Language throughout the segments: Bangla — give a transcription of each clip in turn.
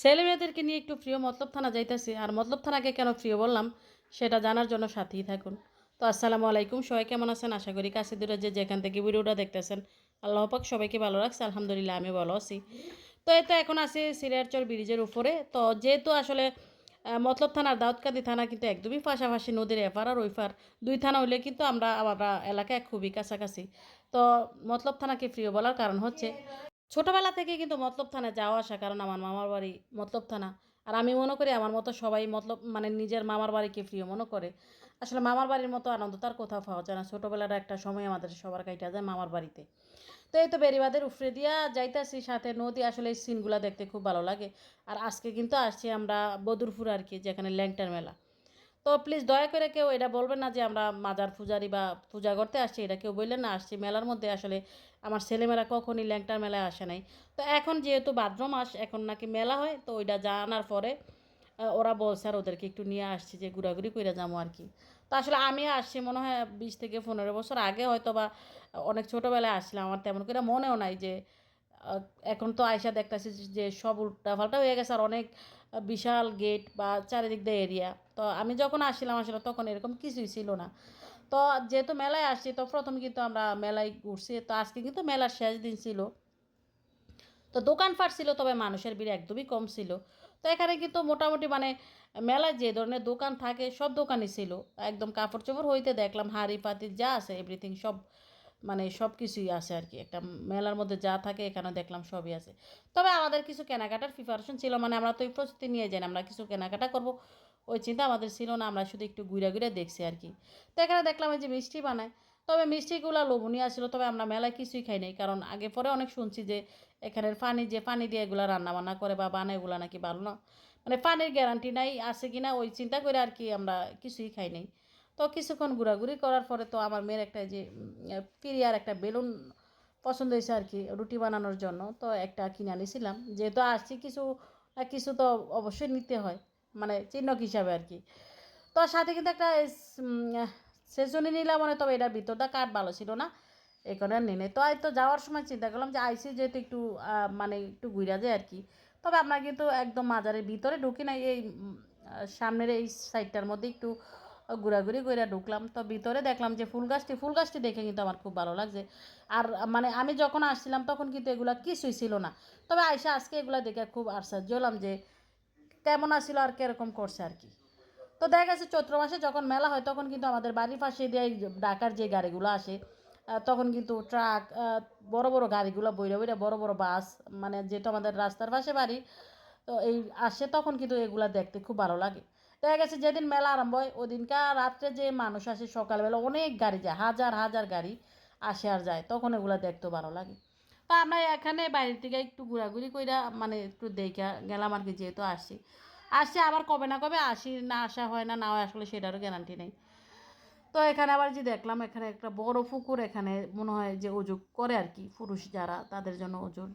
ছেলে মেয়েদেরকে নিয়ে একটু প্রিয় মতলব থানা যাইতেছি, আর মতলব থানাকে কেন প্রিয় বললাম সেটা জানার জন্য সাথেই থাকুন। তো আসসালামু আলাইকুম, সবাই কেমন আছেন? আশা করি কাছে দূরে যে যেখান থেকে ভিডিওটা দেখতেছেন, আল্লাহ পাক সবাইকে ভালো রাখছে, আলহামদুলিল্লাহ আমি ভালো আছি। তো এই তো এখন আছি সিরিয়ারচর ব্রিজের উপরে। তো যেহেতু আসলে মতলব থানার দাউদকান্দি থানা কিন্তু একদমই পাশাপাশি নদীর এপার আর ওইপার, দুই থানা হইলে কিন্তু আমরা আমরা এলাকায় খুবই কাছাকাছি। তো মতলব থানাকে প্রিয় বলার কারণ হচ্ছে ছোটবেলা থেকে কিন্তু মতলব থানায় যাওয়া আসা, কারণ আমার মামার বাড়ি মতলব থানা। আর আমি মনে করি আমার মতো সবাই মতলব মানে নিজের মামার বাড়িকে প্রিয় মনে করে। আসলে মামার বাড়ির মতো আনন্দ তার কোথাও পাওয়া যায় না। ছোটোবেলার একটা সময় আমাদের সবার কাইটা যায় মামার বাড়িতে। তো এই তো বেরিবাদের উফরে দিয়া যাইতাছি, সাথে নদী, আসলে এই সিনগুলা দেখতে খুব ভালো লাগে। আর আজকে কিন্তু আসছি আমরা বদুরপুর আর কি, যেখানে ল্যাংটার মেলা। তো প্লিজ দয়া করে কেউ এটা বলবেন না যে আমরা মাজার পূজারি বা পূজা করতে আসছি, এটা কেউ বললেন না, আসছি মেলার মধ্যে আসলে আমার ছেলেমেয়েরা কখনই ল্যাংটার মেলায় আসে নাই। তো এখন যেহেতু ভাদ্র মাস, এখন নাকি মেলা হয়, তো ওইটা জানার পরে ওরা বলছে আর ওদেরকে একটু নিয়ে আসছি যে ঘোরাঘুরি করে যাব আর কি। তো আসলে আমি আসছি মনে হয় বিশ থেকে পনেরো বছর আগে হয়তো বা অনেক ছোটোবেলায় আসছিলাম, আমার তেমন করে মনেও নাই যে এখন তো আয়সা দেখতেছি যে সব উল্টাপাল্টা হয়ে গেছে আর অনেক বিশাল গেট বা চারিদিক দিয়ে এরিয়া তো আমি যখন আসছিলাম আসলে তখন এরকম কিছুই ছিল না। তো যেহেতু মেলায় আসছি, তো প্রথম কিন্তু আমরা মেলায় ঘুরছি। তো আজকে কিন্তু মেলার শেষ দিন ছিল। তো দোকানপাট ছিল, তবে মানুষের ভিড় একদমই কম ছিল। তো এখানে কিন্তু মোটামুটি মানে মেলায় যে ধরনের দোকান থাকে, সব দোকানই ছিল। একদম কাপড় চোপড় হইতে দেখলাম, হাঁড়ি, পাতি যা আছে এভরিথিং সব মানে সব কিছুই আছে আর কি। একটা মেলার মধ্যে যা থাকে এখানে দেখলাম সবই আছে। তবে আমাদের কিছু কেনাকাটার প্রিপারেশন ছিল মানে আমরা তো এই প্রস্তুতি নিয়ে যাই আমরা কিছু কেনাকাটা করব। ওই চিন্তা আমাদের ছিল না, আমরা শুধু একটু ঘুরে ঘুরে দেখছি আর কি। তো এখানে দেখলাম এই যে মিষ্টি বানায়। তবে মিষ্টিগুলো লোভনীয় ছিল, তবে আমরা মেলায় কিছুই খাই নাই, কারণ আগে পরে অনেক শুনছি যে এখানের পানি যে পানি দিয়ে এগুলো রান্না বান্না করে বা বানায়, এগুলো নাকি ভালো না। মানে পানির গ্যারান্টি নাই, আছে কি না ওই চিন্তা করে আর কি আমরা কিছুই খাই নাই। তো কিছুক্ষণ ঘোরাঘুরি করার পরে তো আমার মেয়ের একটা যে পিরিয়ার একটা বেলুন পছন্দ হয়েছে আর কি, রুটি বানানোর জন্য। তো একটা কিনে আনিছিলাম। যেহেতু আসছি কিছু কিছু তো অবশ্যই নিতে হয় মানে চিহ্নক হিসাবে আর কি। তো সাথে কিন্তু একটা সেজনি নিলাম মানে তবে এটার ভিতরটা কাঠ ভালো ছিল না কারণে আর নিয়ে নেই তো তো যাওয়ার সময় চিন্তা করলাম যে আইসি যেহেতু একটু মানে একটু ঘুরা যায় আর কি। তবে আমরা কিন্তু একদম মাজারের ভিতরে ঢুকি না এই সামনের এই সাইডটার মধ্যে একটু ঘোরাঘুরি করে ঢুকলাম। তো ভিতরে দেখলাম যে ফুল গাছটি ফুল গাছটি দেখে কিন্তু আমার খুব ভালো লাগছে। আর মানে আমি যখন আসছিলাম তখন কিন্তু এগুলা কিছুই ছিল না। তবে আয়সা আজকে এগুলা দেখে খুব আশ্চর্য হলাম যে কেমন আসছিল আর কীরকম করছে আর কি। তো দেখা গেছে চৈত্র মাসে যখন মেলা হয় তখন কিন্তু আমাদের বাড়ির পাশে দিয়ে এই যে গাড়িগুলো আসে তখন কিন্তু ট্রাক বড় বড় গাড়িগুলো বইরে বইরে বড় বড় বাস মানে যেহেতু আমাদের রাস্তার পাশে বাড়ি, তো এই আসে তখন কিন্তু এগুলা দেখতে খুব ভালো লাগে। দেখা গেছে যেদিন মেলা আরম্ভ হয়, ওদিনকার রাত্রে যে মানুষ আসে, সকালবেলা অনেক গাড়ি যায়, হাজার হাজার গাড়ি আসে আর যায়, তখন এগুলা দেখতে ভালো লাগে। তা আমরা এখানে বাইরে থেকে একটু ঘোরাঘুরি কইরা মানে একটু দেখা গেলাম আর কি, যেহেতু আসছি। আসছে আবার কবে না কবে, আসি, না আসা হয় না না হয় আসলে সেটারও গ্যারান্টি নেই। তো এখানে আবার যে দেখলাম, এখানে একটা বড় পুকুর, এখানে মনে হয় যে অজু করে আর কি, পুরুষ যারা, তাদের জন্য ওজন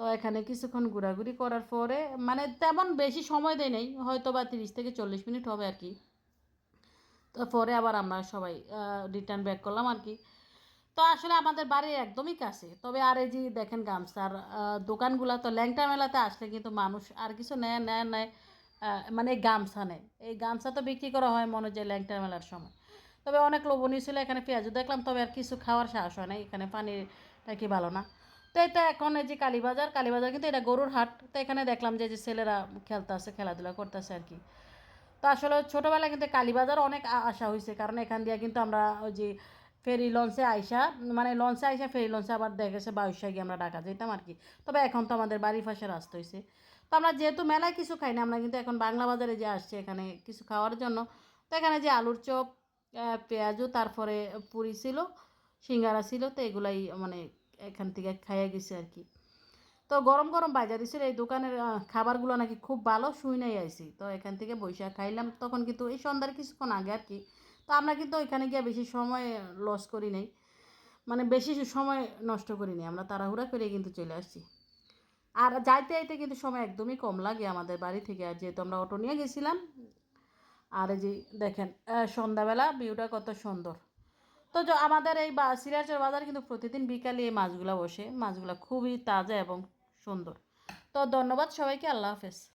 তো এখানে কিছুক্ষণ ঘোরাঘুরি করার পরে মানে তেমন বেশি সময় দেয় নেই হয়তো বা তিরিশ থেকে চল্লিশ মিনিট হবে আর কি। তো পরে আবার আমরা সবাই রিটার্ন ব্যাক করলাম আর কি। তো আসলে আমাদের বাড়ির একদমই কাছে। তবে আর এই যে দেখেন গামছার দোকানগুলা তো ল্যাংটা মেলাতে আসলে কিন্তু মানুষ আর কিছু নেয় নেয় নেয় মানে গামছা নেয়। এই গামছা তো বিক্রি করা হয় মনে হয় যে ল্যাংটা মেলার সময়। তবে অনেক লোভনীয় ছিল, এখানে পেঁয়াজও দেখলাম, তবে আর কিছু খাওয়ার সাহস হয় না এখানে পানিটা কি ভালো না। তো এটা এখন এই যে কালীবাজার কালীবাজার কিন্তু এটা গরুর হাট। তো এখানে দেখলাম যে যে ছেলেরা খেলতে আসে খেলাধুলা করতেছে আর কি। তো আসলে ছোটোবেলায় কিন্তু কালীবাজার অনেক আ- আসা হয়েছে। কারণ এখান দিয়ে কিন্তু আমরা ওই যে ফেরি লঞ্চে আইসা মানে লঞ্চে আইসা ফেরি লঞ্চে আবার দেখেছে বায়ুসায় গিয়ে আমরা ঢাকা যেতাম আর কি। তবে এখন তো আমাদের বাড়ির পাশে রাস্তা হয়েছে তো আমরা যেহেতু মেলায় কিছু খাই না আমরা কিন্তু এখন বাংলা বাজারে যে আসছি এখানে কিছু খাওয়ার জন্য। তো এখানে যে আলুর চপ আহ, পেঁয়াজু তারপরে পুরি ছিল সিঙ্গারা ছিল তো এগুলাই মানে এখান থেকে খাইয়া গেছে আর কি। তো গরম গরম বাজার দিছিল, এই দোকানের খাবারগুলো নাকি খুব ভালো শুই নাই আইছি। তো এখান থেকে বৈশা খাইলাম, তখন কিন্তু এই সন্ধ্যার কিছুক্ষণ আগে আর কি। তো আমরা কিন্তু ওইখানে গিয়ে বেশি সময় লস করি নাই। মানে বেশি সময় নষ্ট করি নি আমরা তাড়াহুড়া করে কিন্তু চলে আসছি। আর যাইতে যাইতে কিন্তু সময় একদমই কম লাগে আমাদের বাড়ি থেকে, আর যেহেতু আমরা অটো নিয়ে গেছিলাম, আর এই যে দেখেন সন্ধ্যাবেলা ভিউটা কত সুন্দর। তো আমাদের এই বা, সিরাজের বাজার কিন্তু প্রতিদিন বিকালে এই মাছগুলো বসে। মাছগুলো খুবই তাজা এবং সুন্দর। তো ধন্যবাদ সবাইকে, আল্লাহ হাফেজ।